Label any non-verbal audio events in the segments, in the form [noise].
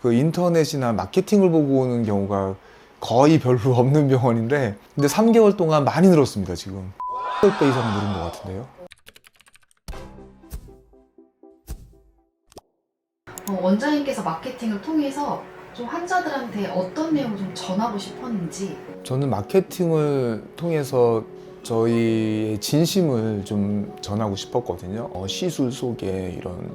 그 인터넷이나 마케팅을 보고 오는 경우가 거의 별로 [laughs] 없는 병원인데 근데 3개월 동안 많이 늘었습니다 지금. 8배 이상 늘은 것 같은데요? 어, 원장님께서 마케팅을 통해서 좀 환자들한테 어떤 내용을 좀 전하고 싶었는지. 저는 마케팅을 통해서 저희의 진심을 좀 전하고 싶었거든요. 어, 시술 속에 이런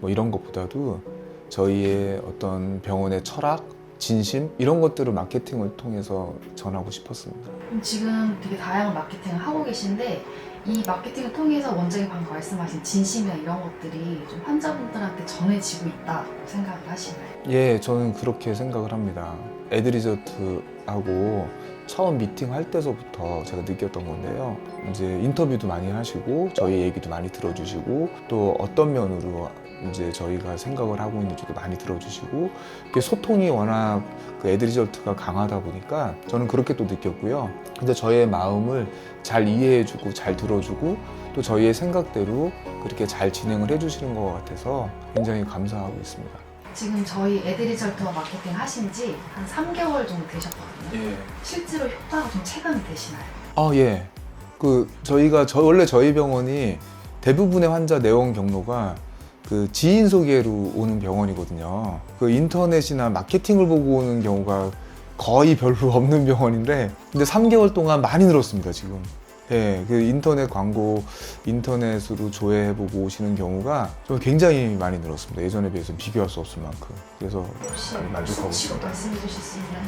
뭐 이런 것보다도 저희의 어떤 병원의 철학 진심 이런 것들을 마케팅을 통해서 전하고 싶었습니다 지금 되게 다양한 마케팅을 하고 계신데 이 마케팅을 통해서 원장님 방금 말씀하신 진심이나 이런 것들이 좀 환자분들한테 전해지고 있다고 생각을 하시나요? 예, 저는 그렇게 생각을 합니다. 에드리저트하고 처음 미팅할 때서부터 제가 느꼈던 건데요. 이제 인터뷰도 많이 하시고 저희 얘기도 많이 들어주시고 또 어떤 면으로 이제 저희가 생각을 하고 있는지도 많이 들어주시고 소통이 워낙 그 에드리저트가 강하다 보니까 저는 그렇게 또 느꼈고요. 근데 저의 마음을 잘 이해해주고 잘 들어주고 또 저희의 생각대로 그렇게 잘 진행을 해주시는 것 같아서 굉장히 감사하고 있습니다. 지금 저희 애드리절트와 마케팅 하신 지 한 3개월 정도 되셨거든요. 예. 실제로 효과가 좀 체감이 되시나요? 아, 예. 그 저희가 저 원래 저희 병원이 대부분의 환자 내원 경로가 그 지인 소개로 오는 병원이거든요. 그 인터넷이나 마케팅을 보고 오는 경우가 거의 별로 없는 병원인데 근데 3개월 동안 많이 늘었습니다, 지금. 예, 그 인터넷 광고 인터넷으로 조회해보고 오시는 경우가 좀 굉장히 많이 늘었습니다. 예전에 비해서 비교할 수 없을 만큼. 그래서 많이 만족하고 있습니다. 말씀해 주실 수 있나요?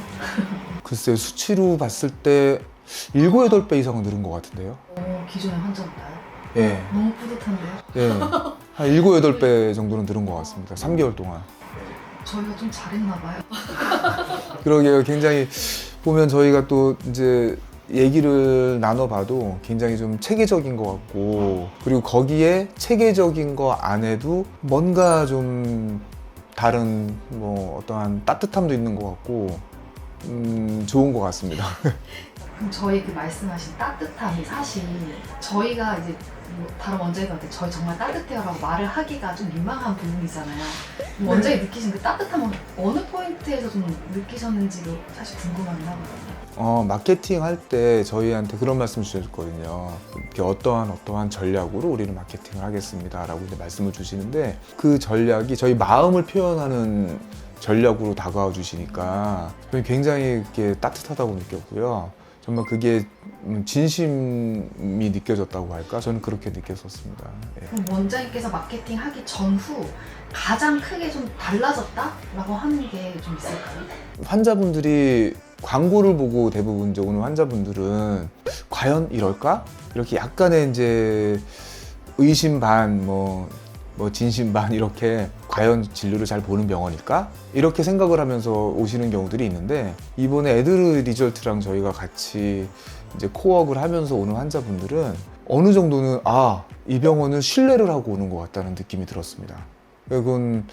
글쎄 수치로 봤을 때 7, 8배 이상은 늘은 것 같은데요. 어, 기존의 환자보다요? 예. 너무 뿌듯한데요? 예. [laughs] 한 7, 8배 정도는 늘은 것 같습니다. 3개월 동안. 저희가 좀 잘했나 봐요. [laughs] 그러게요. 굉장히 보면 저희가 또 이제 얘기를 나눠봐도 굉장히 좀 체계적인 것 같고 그리고 거기에 체계적인 거 안에도 뭔가 좀 다른 뭐 어떠한 따뜻함도 있는 것 같고 음, 좋은 것 같습니다. [laughs] 그럼 저희 그 말씀하신 따뜻함이 사실 저희가 이제 뭐 다른 원장님한테 저희 정말 따뜻해요라고 말을 하기가 좀 민망한 부분이잖아요. 원장이 느끼신 그 따뜻함은 어느 포인트에서 좀 느끼셨는지도 사실 궁금하긴 하거든요. 어, 마케팅 할 때 저희한테 그런 말씀 주셨거든요. 이렇게 어떠한 어떠한 전략으로 우리는 마케팅을 하겠습니다라고 이제 말씀을 주시는데 그 전략이 저희 마음을 표현하는 전략으로 다가와 주시니까 굉장히 이렇게 따뜻하다고 느꼈고요. 정말 그게 음, 진심이 느껴졌다고 할까? 저는 그렇게 느꼈었습니다. 예. 그럼 원장님께서 마케팅 하기 전후 가장 크게 좀 달라졌다라고 하는 게 좀 있을까요? 환자분들이 광고를 보고 대부분 이제 오는 환자분들은 과연 이럴까? 이렇게 약간의 이제 의심 반, 뭐, 뭐 진심 반 [laughs] 이렇게 과연 진료를 잘 보는 병원일까? 이렇게 생각을 하면서 오시는 경우들이 있는데 이번에 에드르 리절트랑 저희가 같이 이제 코업을 하면서 오는 환자분들은 어느 정도는 아, 이 병원은 신뢰를 하고 오는 것 같다는 느낌이 들었습니다. 그건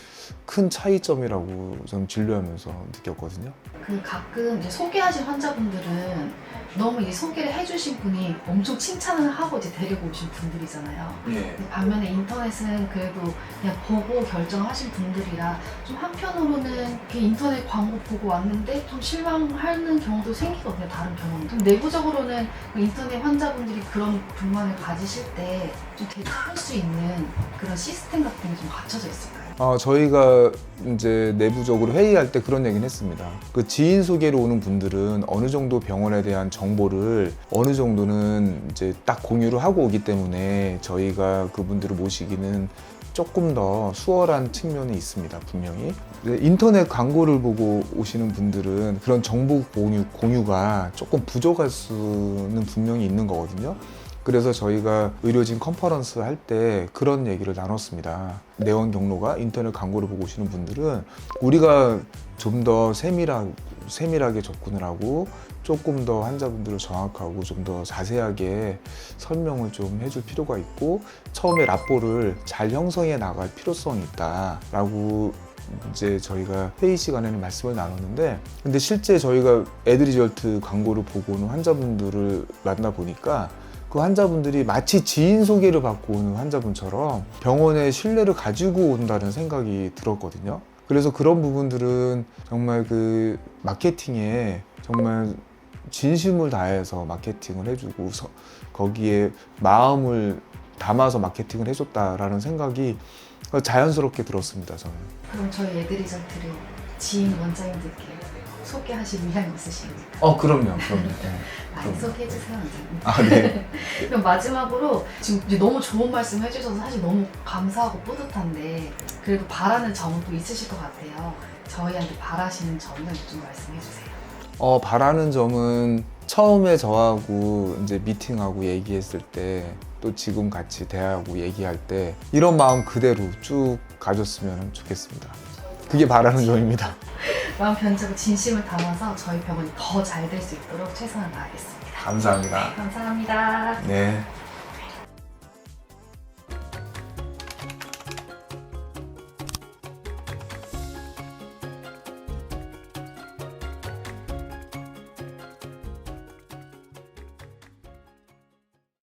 큰 차이점이라고 저는 진료하면서 느꼈거든요. 그 가끔 이제 소개하신 환자분들은 너무 이제 소개를 해주신 분이 엄청 칭찬을 하고 이제 데리고 오신 분들이잖아요. 예. 근데 반면에 인터넷은 그래도 그냥 보고 결정하신 분들이라 좀 한편으로는 그 인터넷 광고 보고 왔는데 좀 실망하는 경우도 생기거든요 다른 병원은 좀 내부적으로는 그 인터넷 환자분들이 그런 불만을 가지실 때 좀 대처할 수 있는 그런 시스템 같은 게 좀 갖춰져 있을까요? 어, 저희가 이제 내부적으로 회의할 때 그런 얘기는 했습니다. 그 지인 소개로 오는 분들은 어느 정도 병원에 대한 정보를 어느 정도는 이제 딱 공유를 하고 오기 때문에 저희가 그분들을 모시기는 조금 더 수월한 측면이 있습니다, 분명히. 인터넷 광고를 보고 오시는 분들은 그런 정보 공유, 공유가 조금 부족할 수는 분명히 있는 거거든요. 그래서 저희가 의료진 컨퍼런스 할 때 그런 얘기를 나눴습니다. 내원 경로가 인터넷 광고를 보고 오시는 분들은 우리가 좀 더 세밀하, 세밀하게 접근을 하고 조금 더 환자분들을 정확하고 좀 더 자세하게 설명을 좀 해줄 필요가 있고 처음에 라포를 잘 형성해 나갈 필요성이 있다라고 이제 저희가 회의 시간에는 말씀을 나눴는데 근데 실제 저희가 애드리절트 광고를 보고 오는 환자분들을 만나 보니까 그 환자분들이 마치 지인 소개를 받고 오는 환자분처럼 병원에 신뢰를 가지고 온다는 생각이 들었거든요. 그래서 그런 부분들은 정말 그 마케팅에 정말 진심을 다해서 마케팅을 해주고 서- 거기에 마음을 담아서 마케팅을 해줬다라는 생각이 자연스럽게 들었습니다 저는. 그럼 저희 애드리전트를 지인 원장님들께 소개하실 의향이 있으십니까? 어 그럼요, 그럼요. [laughs] 네. 많이 그럼. 소개해 주세요 원장님. 아 네. [laughs] 그럼 마지막으로 지금 이제 너무 좋은 말씀 해주셔서 사실 너무 감사하고 뿌듯한데 그래도 바라는 점은 또 있으실 것 같아요. 저희한테 바라시는 점은 좀 말씀해 주세요. 어, 바라는 점은 처음에 저하고 이제 미팅하고 얘기했을 때 또 지금 같이 대화하고 얘기할 때 이런 마음 그대로 쭉 가졌으면 좋겠습니다. 그게 바라는 점입니다. 마음 변적으로 진심을 담아서 저희 병원이 더 잘 될 수 있도록 최선을 다하겠습니다. 감사합니다. 감사합니다. 네.